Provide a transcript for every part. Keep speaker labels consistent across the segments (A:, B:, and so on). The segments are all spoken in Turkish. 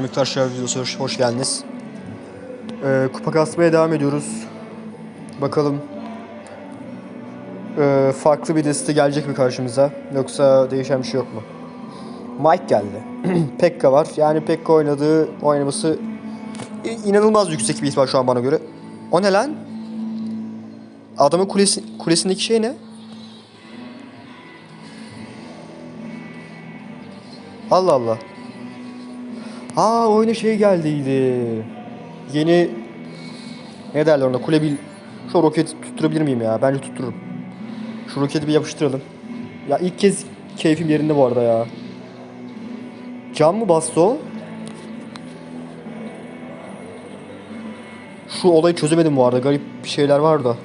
A: Miktar Şev videosu hoş, hoş geldiniz. Ee, kupa kasmaya devam ediyoruz. Bakalım ee, farklı bir deste gelecek mi karşımıza yoksa değişen bir şey yok mu? Mike geldi. Pekka var. Yani Pekka oynadığı oynaması inanılmaz yüksek bir ihtimal şu an bana göre. O ne lan? Adamın kulesi, kulesindeki şey ne? Allah Allah. Aa oyuna şey geldiydi. Yeni ne derler ona kule bil şu roketi tutturabilir miyim ya? Bence tuttururum. Şu roketi bir yapıştıralım. Ya ilk kez keyfim yerinde bu arada ya. Can mı bastı o? Şu olayı çözemedim bu arada. Garip bir şeyler var da.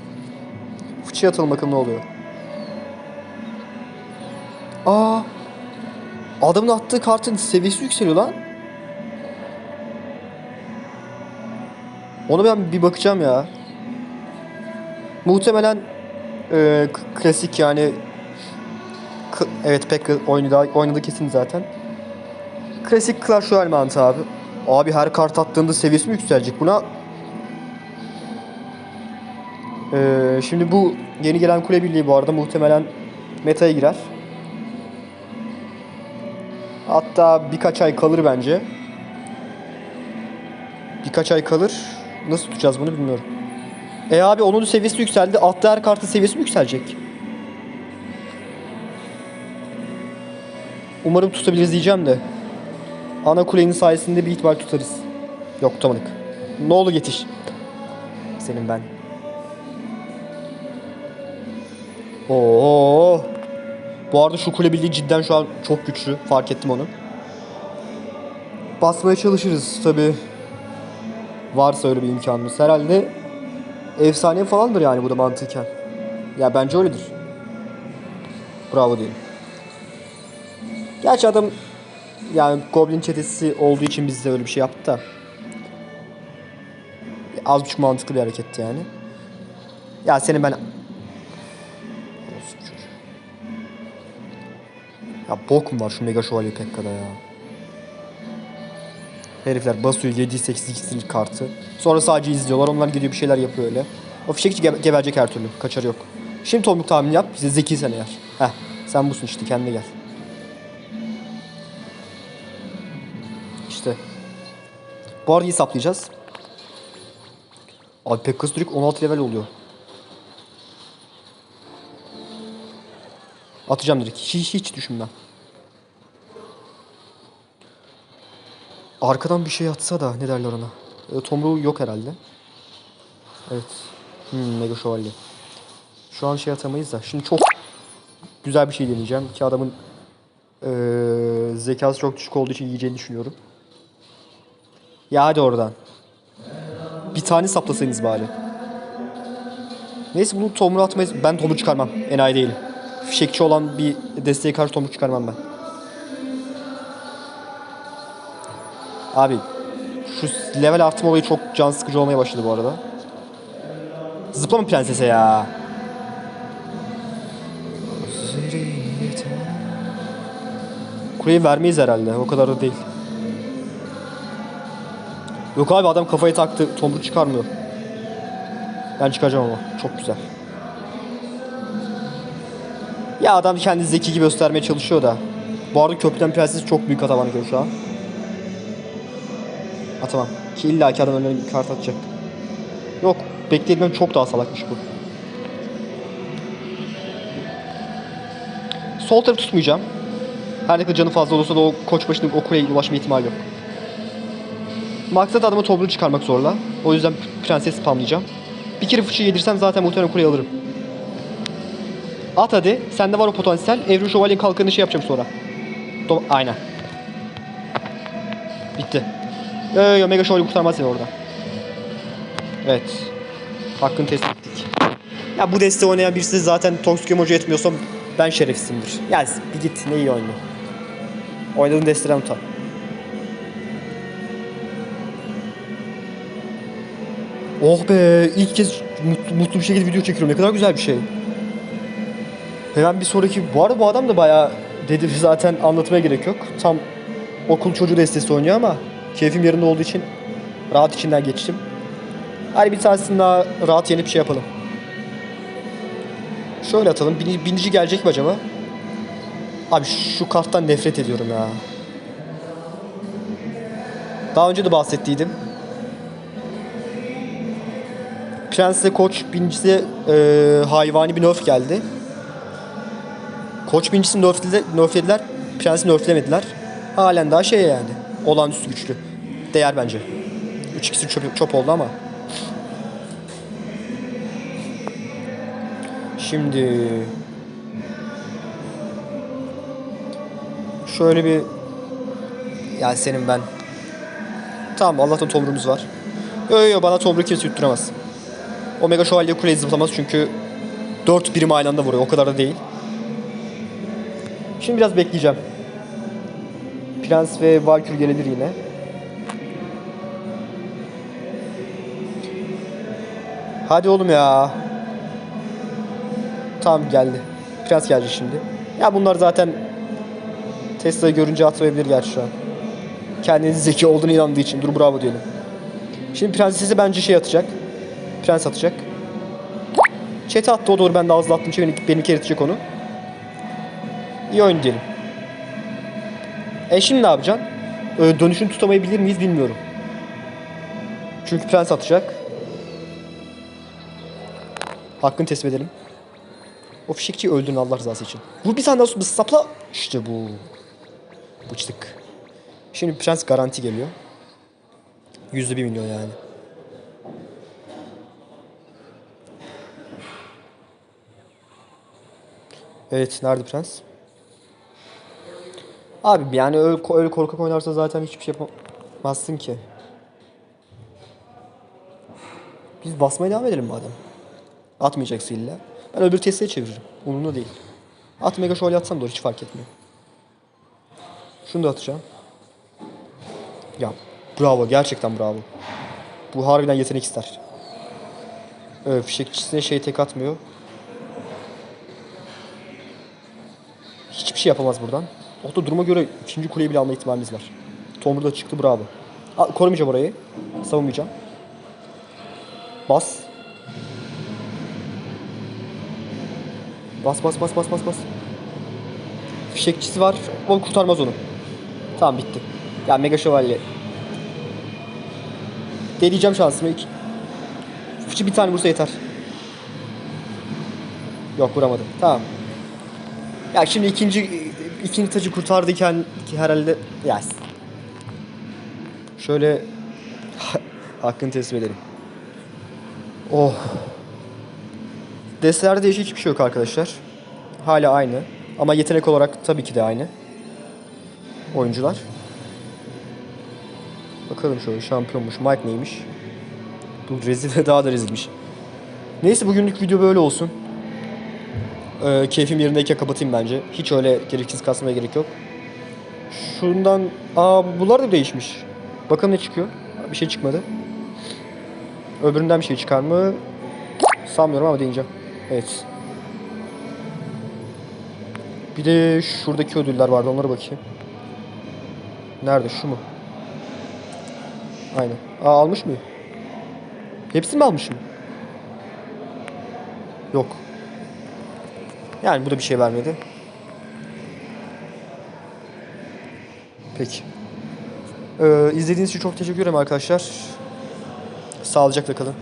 A: Fıçıya atalım bakalım ne oluyor. Aa! Adamın attığı kartın seviyesi yükseliyor lan. Ona ben bir bakacağım ya. Muhtemelen e, klasik yani evet pek oynadı, oynadı kesin zaten. Klasik Clash Royale mantığı abi. Abi her kart attığında seviyesi mi yükselecek? Buna e, şimdi bu yeni gelen kule birliği bu arada muhtemelen meta'ya girer. Hatta birkaç ay kalır bence. Birkaç ay kalır. Nasıl tutacağız bunu bilmiyorum. E abi onun seviyesi yükseldi. Attığı her kartın seviyesi mi yükselecek? Umarım tutabiliriz diyeceğim de. Ana kulenin sayesinde bir ihtimal tutarız. Yok tutamadık. Ne oldu yetiş. Senin ben. Oo. Bu arada şu kule birliği cidden şu an çok güçlü. Fark ettim onu. Basmaya çalışırız tabi. Varsa öyle bir imkanımız. Herhalde efsane falandır yani bu da mantıken. Ya bence öyledir. Bravo diyelim. Gerçi adam yani Goblin çetesi olduğu için bizde öyle bir şey yaptı da. Az buçuk mantıklı bir hareketti yani. Ya senin ben... Ya bok mu var şu Mega Şövalye Pekka'da ya? Herifler basıyor 7-8 iksir kartı. Sonra sadece izliyorlar. Onlar gidiyor bir şeyler yapıyor öyle. O fişekçi gebe- geberecek her türlü. Kaçarı yok. Şimdi tomruk tahmini yap. Bize zeki sen eğer. Heh. Sen busun işte. Kendine gel. İşte. Bu arada iyi saplayacağız. Abi Pekkas direkt 16 level oluyor. Atacağım direkt. Hiç, hiç düşünmem. Arkadan bir şey atsa da ne derler ona. E, tomruğu yok herhalde. Evet. Hmm, mega şövalye. Şu an şey atamayız da. Şimdi çok güzel bir şey deneyeceğim. Ki adamın e, zekası çok düşük olduğu için yiyeceğini düşünüyorum. Ya hadi oradan. Bir tane saplasaydınız bari. Neyse bunu tomruğu atmayız. Ben tomruğu çıkarmam. Enayi değilim. Fişekçi olan bir desteğe karşı tomruk çıkarmam ben. Abi şu level artma olayı çok can sıkıcı olmaya başladı bu arada. Zıplama prensese ya. Kuleyi vermeyiz herhalde. O kadar da değil. Yok abi adam kafayı taktı. Tomruk çıkarmıyor. Ben çıkaracağım ama. Çok güzel. Ya adam kendi zeki gibi göstermeye çalışıyor da. Bu arada köprüden prenses çok büyük hata bana göre şu an. Atamam. Ki illa ki adam önüne bir kart atacak. Yok. Beklediğimden çok daha salakmış bu. Sol tarafı tutmayacağım. Her ne kadar canı fazla olursa da o koç başının o kuleye ulaşma ihtimali yok. Maksat adamı toplu çıkarmak zorla. O yüzden prenses spamlayacağım. Bir kere fıçı yedirsem zaten muhtemelen kuleyi alırım. At hadi. Sende var o potansiyel. Evrim Şövalye kalkanı şey yapacağım sonra. Do Aynen. Bitti. Yo yo yo Mega kurtarmaz seni orada. Evet. Hakkını teslim ettik. Ya bu deste oynayan birisi zaten toksik emoji etmiyorsam ben şerefsizimdir. Ya bir git ne iyi oynuyor. Oynadığın desteden utan. Oh be ilk kez mutlu, mutlu bir şekilde video çekiyorum. Ne kadar güzel bir şey. Hemen bir sonraki... Bu arada bu adam da bayağı dedi zaten anlatmaya gerek yok. Tam okul çocuğu destesi oynuyor ama Keyfim yerinde olduğu için rahat içinden geçtim. Hadi bir tanesini daha rahat yenip şey yapalım. Şöyle atalım. Bini- Binici gelecek mi acaba? Abi şu karttan nefret ediyorum ya. Daha önce de bahsettiydim. Prens'e koç binicisi e, hayvani bir nerf geldi. Koç binincisini nerflediler, nerflediler. Prens'i nerflemediler. Halen daha şey yani. Olağanüstü güçlü. Değer bence. 3 2 çöp, çöp oldu ama. Şimdi şöyle bir ya senin ben Tamam Allah'tan tomruğumuz var. Yo yo bana tomruğu kimse yutturamaz. Omega şövalye kuleyi zıplamaz çünkü 4 birim aynı anda vuruyor. O kadar da değil. Şimdi biraz bekleyeceğim. Prens ve Valkür gelir yine. Hadi oğlum ya. Tamam geldi. Prens gelecek şimdi. Ya bunlar zaten Tesla'yı görünce atmayabilir gerçi şu an. Kendinin zeki olduğunu inandığı için. Dur bravo diyelim. Şimdi prensesi bence şey atacak. Prens atacak. Çete attı o doğru ben de hızlı attım. Şey, beni, beni eritecek onu. İyi oyun diyelim. E şimdi ne yapacaksın? Ee, dönüşünü tutamayabilir miyiz bilmiyorum. Çünkü prens atacak. Hakkını teslim edelim. O fişekçiyi öldürün Allah rızası için. Bu bir tane daha sapla. İşte bu. Bıçtık. Şimdi prens garanti geliyor. Yüzde bir milyon yani. Evet, nerede prens? Abi yani öyle, öyle korkak oynarsa zaten hiçbir şey yapamazsın ki. Biz basmaya devam edelim madem. Atmayacaksın illa. Ben öbür testiye çeviririm. Umurumda değil. At mega şövalye atsam da hiç fark etmiyor. Şunu da atacağım. Ya bravo gerçekten bravo. Bu harbiden yetenek ister. Ee, fişekçisine şey tek atmıyor. Hiçbir şey yapamaz buradan. Hatta duruma göre ikinci kuleyi bile alma ihtimalimiz var. Tomru da çıktı bravo. A, korumayacağım orayı. Savunmayacağım. Bas. Bas bas bas bas bas bas. Fişekçisi var. O kurtarmaz onu. Tamam bitti. Ya mega şövalye. Deneyeceğim şansımı. Fıçı bir tane vursa yeter. Yok vuramadı. Tamam. Ya şimdi ikinci ikinci tacı kurtardıyken ki herhalde ya şöyle hakkını teslim edelim. Oh. Destelerde değişik hiçbir şey yok arkadaşlar. Hala aynı. Ama yetenek olarak tabii ki de aynı. Oyuncular. Bakalım şöyle şampiyonmuş. Mike neymiş? Dur rezil daha da rezilmiş. Neyse bugünlük video böyle olsun. Ee, keyfim yerindeyken kapatayım bence. Hiç öyle gereksiz kasmaya gerek yok. Şundan... Aa bunlar da değişmiş. Bakalım ne çıkıyor. Bir şey çıkmadı. Öbüründen bir şey çıkar mı? Sanmıyorum ama deneyeceğim. Evet. Bir de şuradaki ödüller vardı onlara bakayım. Nerede şu mu? Aynen. Aa almış mı? Hepsini mi almışım? Yok. Yani bu da bir şey vermedi. Peki. Ee, izlediğiniz için çok teşekkür ederim arkadaşlar. Sağlıcakla kalın.